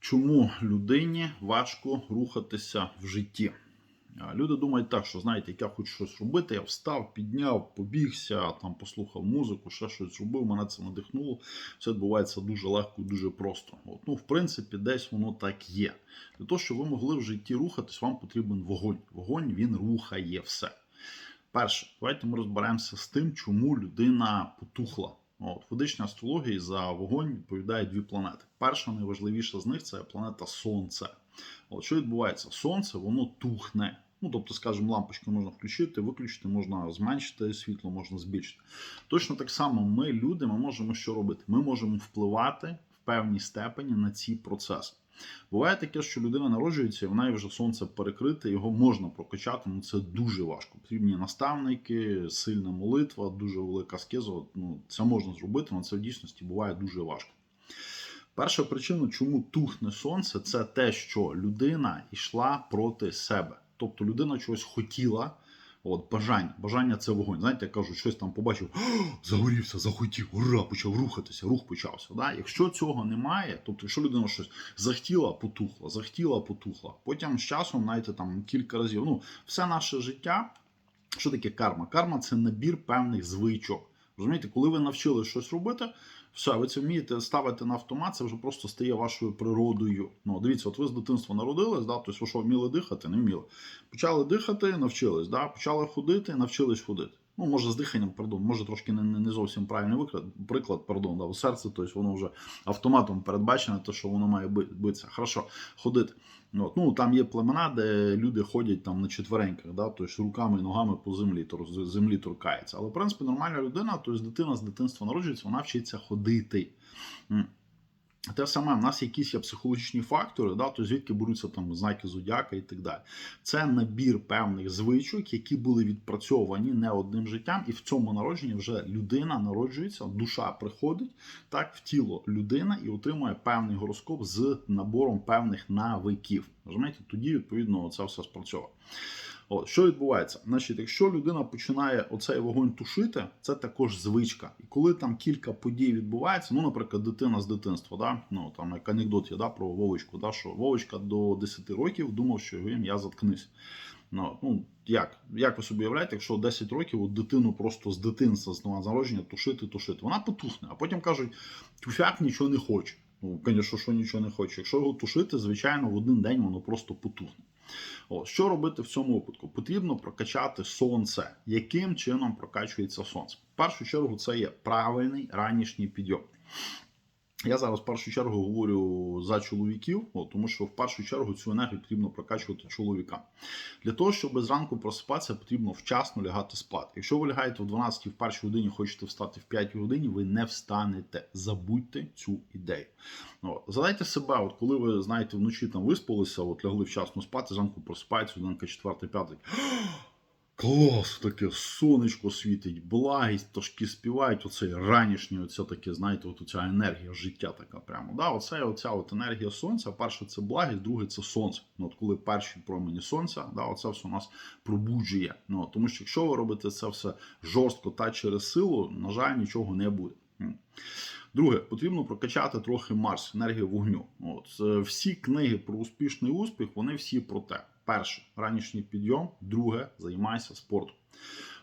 Чому людині важко рухатися в житті? Люди думають так, що знаєте, як я хочу щось робити, я встав, підняв, побігся, там послухав музику, ще щось зробив, мене це надихнуло. Все відбувається дуже легко і дуже просто. От, ну, в принципі, десь воно так є. Для того, щоб ви могли в житті рухатись, вам потрібен вогонь. Вогонь він рухає все. Перше, давайте ми розберемося з тим, чому людина потухла. От, в ведичній астрології за вогонь відповідає дві планети. Перша найважливіша з них це планета Сонце. От що відбувається? Сонце воно тухне. Ну, тобто, скажімо, лампочку можна включити, виключити, можна зменшити світло, можна збільшити. Точно так само ми, люди, ми можемо що робити? Ми можемо впливати в певній степені на ці процеси. Буває таке, що людина народжується, і в неї вже сонце перекрите, його можна прокачати, але це дуже важко. Потрібні наставники, сильна молитва, дуже велика скиза. Ну, це можна зробити, але це в дійсності буває дуже важко. Перша причина, чому тухне сонце, це те, що людина йшла проти себе. Тобто людина чогось хотіла. От, бажання. Бажання це вогонь. Знаєте, я кажу, щось там побачив, загорівся, захотів, ура, почав рухатися, рух почався. Да? Якщо цього немає, тобто, якщо людина щось захотіла, потухла, захотіла, потухла. Потім з часом, знаєте, там кілька разів. Ну, все наше життя. Що таке карма? Карма це набір певних звичок. Розумієте, коли ви навчили щось робити, все, ви це вмієте ставити на автомат, це вже просто стає вашою природою. Ну, дивіться, от ви з дитинства народились, да, тобто ви що, вміли дихати, не вміли. Почали дихати, навчились, да, почали ходити, навчились ходити. Ну, може, з диханням, пардон, може трошки не, не зовсім правильний виклад, приклад, пардон, да, у серце, тобто воно вже автоматом передбачене, те, що воно має би- битися. Хорошо, ходити. От, ну, там є племена, де люди ходять там на четвереньках, да, тобто руками і ногами по землі, землі торкається. Але в принципі нормальна людина, тобто дитина з дитинства народжується, вона вчиться ходити. Те саме, в нас якісь є психологічні фактори, да, то звідки беруться там знаки зодіака і так далі. Це набір певних звичок, які були відпрацьовані не одним життям, і в цьому народженні вже людина народжується, душа приходить так в тіло людина і отримує певний гороскоп з набором певних навиків. Розумієте, тоді відповідно це все спрацьовує. От, що відбувається? Значить, якщо людина починає оцей вогонь тушити, це також звичка. І коли там кілька подій відбувається, ну, наприклад, дитина з дитинства, да? ну там як анекдот є да, про Вовочку, да, що Вовочка до 10 років думав, що його ім'я заткнись. Ну, ну як? Як ви собі уявляєте, якщо 10 років от дитину просто з дитинства з народження тушити, тушити, вона потухне, а потім кажуть, тюфяк нічого не хоче. Ну, звісно, що нічого не хоче. Якщо його тушити, звичайно, в один день воно просто потухне. О, що робити в цьому випадку? Потрібно прокачати сонце. Яким чином прокачується сонце? В першу чергу це є правильний ранішній підйом. Я зараз в першу чергу говорю за чоловіків, тому що в першу чергу цю енергію потрібно прокачувати чоловікам. Для того, щоб зранку просипатися, потрібно вчасно лягати спати. Якщо ви лягаєте в 12 в першій годині, хочете встати в 5 годині, ви не встанете. Забудьте цю ідею. От. Задайте себе, от коли ви знаєте, вночі там виспалися, от лягли вчасно спати, зранку просипається, годинка 4 5 Клас, таке сонечко світить, благість, пташки співають, оцей ранішній, оце таке, знаєте, от оця енергія життя така прямо. Да, оце, оця от енергія сонця. Перше це благість, друге це сонце. Ну, от коли перші промені сонця, да, оце все у нас пробуджує. Ну, тому що якщо ви робите це все жорстко та через силу, на жаль, нічого не буде. Друге, потрібно прокачати трохи Марс, енергію вогню. От е, всі книги про успішний успіх, вони всі про те. Перше, ранішній підйом, друге, займайся спортом.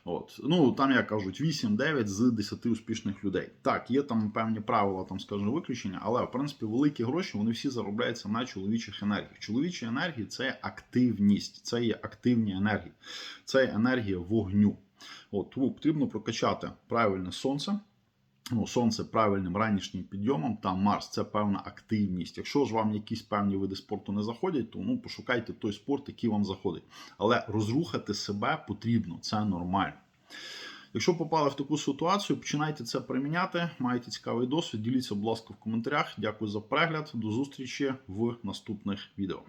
От. Ну, там, як кажуть, 8-9 з 10 успішних людей. Так, є там певні правила, там, скажімо, виключення, але в принципі великі гроші вони всі заробляються на чоловічих енергіях. Чоловічі енергії це активність, це є активні енергії, це енергія вогню. От, тому потрібно прокачати правильне сонце. Ну, сонце правильним ранішнім підйомом та Марс це певна активність. Якщо ж вам якісь певні види спорту не заходять, то ну пошукайте той спорт, який вам заходить. Але розрухати себе потрібно, це нормально. Якщо попали в таку ситуацію, починайте це приміняти. Маєте цікавий досвід. Діліться, будь ласка, в коментарях. Дякую за перегляд. До зустрічі в наступних відео.